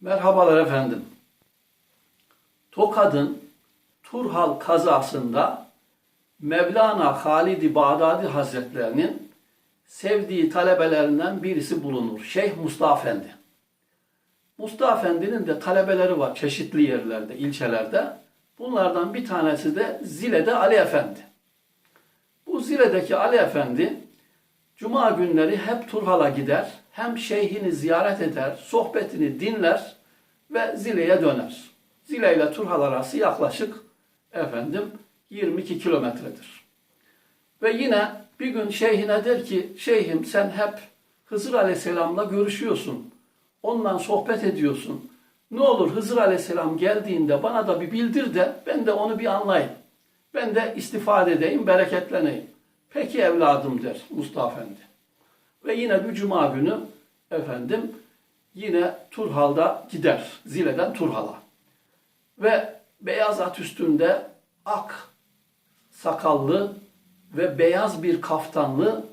Merhabalar efendim. Tokad'ın Turhal kazasında Mevlana Halid-i Bağdadi Hazretlerinin sevdiği talebelerinden birisi bulunur. Şeyh Mustafa Efendi. Mustafa Efendi'nin de talebeleri var çeşitli yerlerde, ilçelerde. Bunlardan bir tanesi de Zile'de Ali Efendi. Bu Zile'deki Ali Efendi Cuma günleri hep Turhal'a gider, hem şeyhini ziyaret eder, sohbetini dinler ve Zile'ye döner. Zile ile Turhal arası yaklaşık efendim 22 kilometredir. Ve yine bir gün şeyhine der ki, şeyhim sen hep Hızır Aleyhisselam'la görüşüyorsun. Ondan sohbet ediyorsun. Ne olur Hızır Aleyhisselam geldiğinde bana da bir bildir de ben de onu bir anlayayım. Ben de istifade edeyim, bereketleneyim. Peki evladım der Mustafa Efendi. Ve yine bir cuma günü efendim yine Turhal'da gider. Zile'den Turhal'a. Ve beyaz at üstünde ak sakallı ve beyaz bir kaftanlı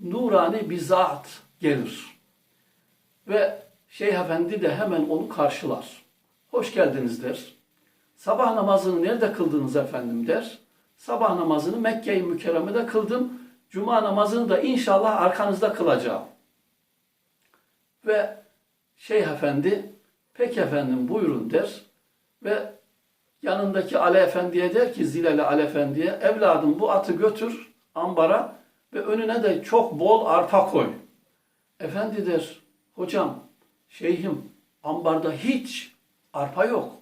nurani bir zat gelir. Ve Şeyh Efendi de hemen onu karşılar. Hoş geldiniz der. Sabah namazını nerede kıldınız efendim der. Sabah namazını Mekke-i Mükerreme'de kıldım. Cuma namazını da inşallah arkanızda kılacağım. Ve Şeyh Efendi, peki efendim buyurun der. Ve yanındaki Ali Efendi'ye der ki Zileli Ali Efendi'ye, evladım bu atı götür ambara ve önüne de çok bol arpa koy. Efendi der, hocam, şeyhim ambarda hiç arpa yok.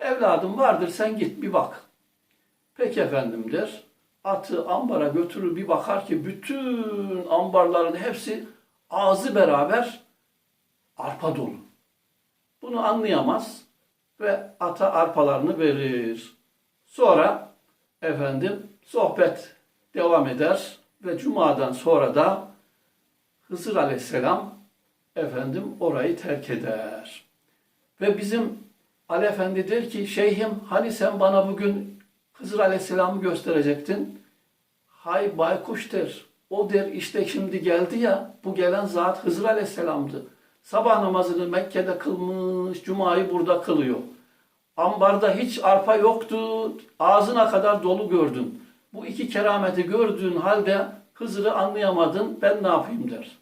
Evladım vardır sen git bir bak. Peki efendim der. Atı ambara götürür bir bakar ki bütün ambarların hepsi ağzı beraber arpa dolu. Bunu anlayamaz ve ata arpalarını verir. Sonra efendim sohbet devam eder ve cumadan sonra da Hızır Aleyhisselam efendim orayı terk eder. Ve bizim Ali Efendi der ki şeyhim hani sen bana bugün Hızır Aleyhisselam'ı gösterecektin. Hay baykuş der. O der işte şimdi geldi ya bu gelen zat Hızır Aleyhisselam'dı. Sabah namazını Mekke'de kılmış, Cuma'yı burada kılıyor. Ambarda hiç arpa yoktu, ağzına kadar dolu gördün. Bu iki kerameti gördüğün halde Hızır'ı anlayamadın, ben ne yapayım der.